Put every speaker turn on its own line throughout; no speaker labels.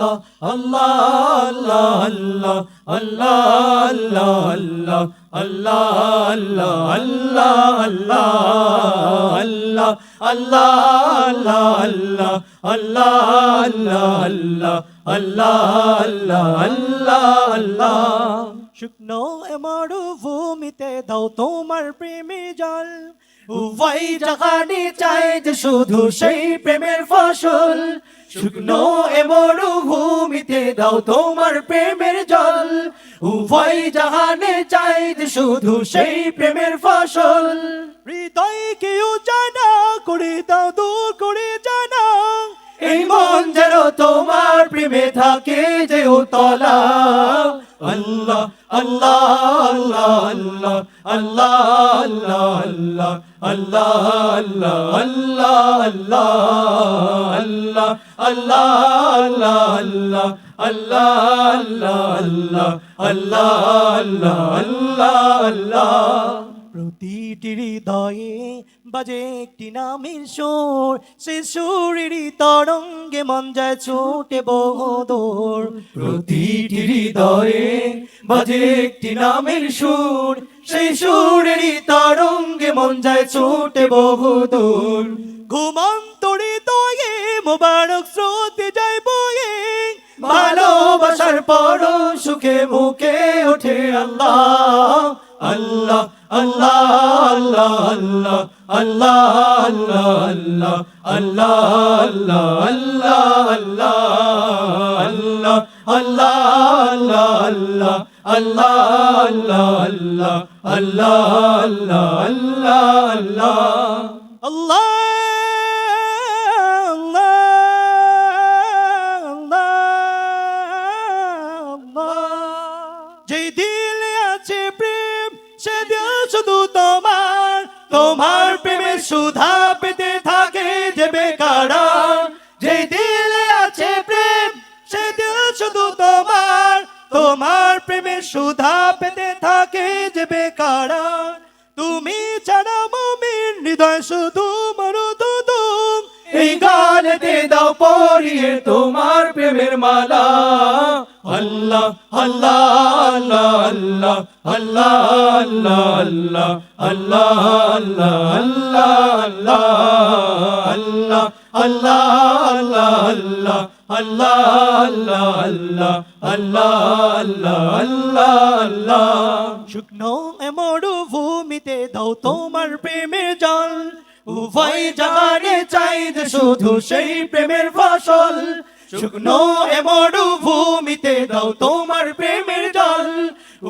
আল্লাহ আল্লাহ আল্লাহ আল্লাহ আল্লাহ আল্লাহ আল্লাহ আল্লাহ আল্লাহ আল্লাহ আল্লাহ আল্লাহ আল্লাহ আল্লাহ আল্লাহ আল্লাহ আল্লাহ
শুকনো মরুভূমিতে দাও তোমার প্রেমে জল
উভয় জাহানে চাই যে শুধু সেই প্রেমের ফসল। শুকনো এ মরুভূমিতে দাও তোমার প্রেমের জল। উভয় জাহানে চাই যে শুধু সেই প্রেমের ফসল।
হৃদয়কে জানা করে দাও দূর করে জানা।
এই মন যেন তোমার প্রেমে থাকে যে উতলা। আল্লাহ আল্লাহ আল্লাহ আল্লাহ আল্লাহ আল্লাহ আল্লাহ আল্লাহ আল্লাহ আল্লাহ আল্লাহ আল্লাহ আল্লাহ আল্লাহ আল্লাহ আল্লাহ আল্লাহ আল্লাহ আল্লাহ
প্রতিটি হৃদয়ে বাজে একটি নামের সুর সে সুরের তরঙ্গে মন যায় ছোটে বহুদূর।
প্রতিটি হৃদয়ে বাজে একটি নামের সুর সেই সুরেরই তরঙ্গে মন যায় ছোটে বহুদূর
ঘুমন্ত হৃদয়ে মোবারক স্রোতে যায় বয়ে
ভালোবাসার পর সুখে মুখে ওঠে আল্লাহ আল্লাহ আল্লাহ আল্লাহ আল্লাহ আল্লাহ আল্লাহ আল্লাহ আল্লাহ আল্লাহ আল্লাহ আল্লাহ আল্লাহ আল্লাহ আল্লাহ আল্লাহ আল্লাহ আল্লাহ আল্লাহ আল্লাহ
আল্লাহ আল্লাহ প্রেম শুধু তোমার তোমার প্রেমের সুধা তোমার প্রেমের সুধা পেতে থাকে যে বেকারা তুমি ছাড়া মমিন হৃদয় শুধু মরুদুম
এই গানেতে দাও পরিয়ে তোমার প্রেমের মালা আল্লাহ আল্লাহ আল্লাহ আল্লাহ আল্লাহ আল্লাহ আল্লাহ আল্লাহ আল্লাহ আল্লাহ আল্লাহ আল্লাহ আল্লাহ আল্লাহ আল্লাহ আল্লাহ আল্লাহ আল্লাহ আল্লাহ আল্লাহ আল্লাহ
শুকনো মরুভূমিতে দাও তোমার প্রেমের জল। উভয় জাহানে চাই যে শুধু সেই প্রেমের ফসল। শুকনো এ মরুভূমিতে দাও তোমার প্রেমের জল।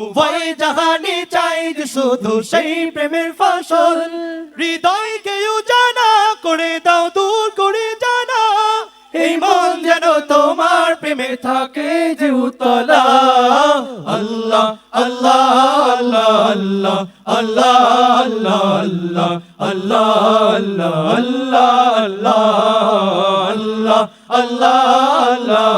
উভয় জাহানে চাই যে শুধু সেই প্রেমের ফসল। হৃদয়কে জানা করে দাও দূর
প্রেমে থাকে যে উতলা আল্লাহ আল্লাহ আল্লাহ আল্লাহ আল্লাহ আল্লাহ আল্লাহ আল্লাহ আল্লাহ আল্লাহ